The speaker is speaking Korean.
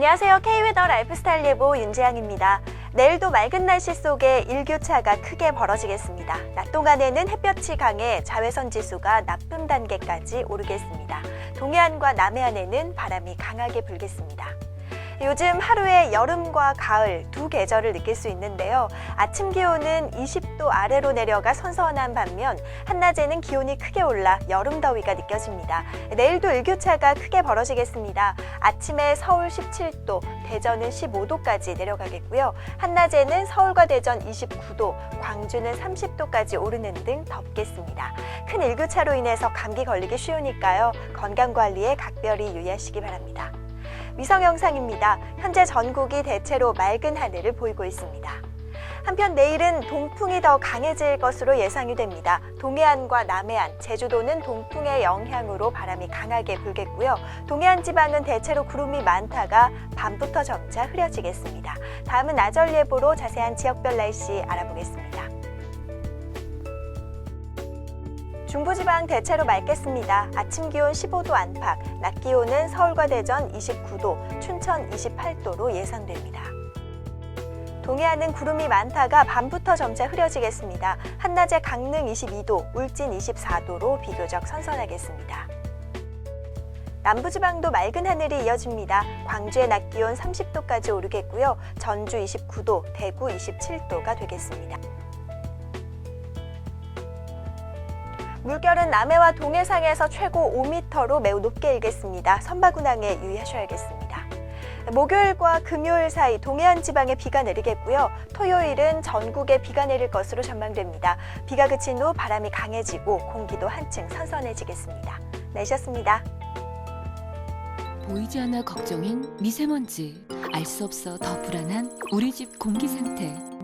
안녕하세요. K웨더 라이프스타일 예보 윤재양입니다. 내일도 맑은 날씨 속에 일교차가 크게 벌어지겠습니다. 낮 동안에는 햇볕이 강해 자외선 지수가 나쁨 단계까지 오르겠습니다. 동해안과 남해안에는 바람이 강하게 불겠습니다. 요즘 하루에 여름과 가을 두 계절을 느낄 수 있는데요. 아침 기온은 20도 아래로 내려가 선선한 반면 한낮에는 기온이 크게 올라 여름 더위가 느껴집니다. 내일도 일교차가 크게 벌어지겠습니다. 아침에 서울 17도, 대전은 15도까지 내려가겠고요. 한낮에는 서울과 대전 29도, 광주는 30도까지 오르는 등 덥겠습니다. 큰 일교차로 인해서 감기 걸리기 쉬우니까요. 건강 관리에 각별히 유의하시기 바랍니다. 위성 영상입니다. 현재 전국이 대체로 맑은 하늘을 보이고 있습니다. 한편 내일은 동풍이 더 강해질 것으로 예상이 됩니다. 동해안과 남해안, 제주도는 동풍의 영향으로 바람이 강하게 불겠고요. 동해안 지방은 대체로 구름이 많다가 밤부터 점차 흐려지겠습니다. 다음은 나절 예보로 자세한 지역별 날씨 알아보겠습니다. 중부지방 대체로 맑겠습니다. 아침 기온 15도 안팎, 낮 기온은 서울과 대전 29도, 춘천 28도로 예상됩니다. 동해안은 구름이 많다가 밤부터 점차 흐려지겠습니다. 한낮에 강릉 22도, 울진 24도로 비교적 선선하겠습니다. 남부지방도 맑은 하늘이 이어집니다. 광주의 낮 기온 30도까지 오르겠고요. 전주 29도, 대구 27도가 되겠습니다. 물결은 남해와 동해상에서 최고 5m로 매우 높게 일겠습니다. 선박운항에 유의하셔야겠습니다. 목요일과 금요일 사이 동해안 지방에 비가 내리겠고요. 토요일은 전국에 비가 내릴 것으로 전망됩니다. 비가 그친 후 바람이 강해지고 공기도 한층 선선해지겠습니다. 날씨였습니다. 보이지 않아 걱정인 미세먼지. 알 수 없어 더 불안한 우리 집 공기 상태.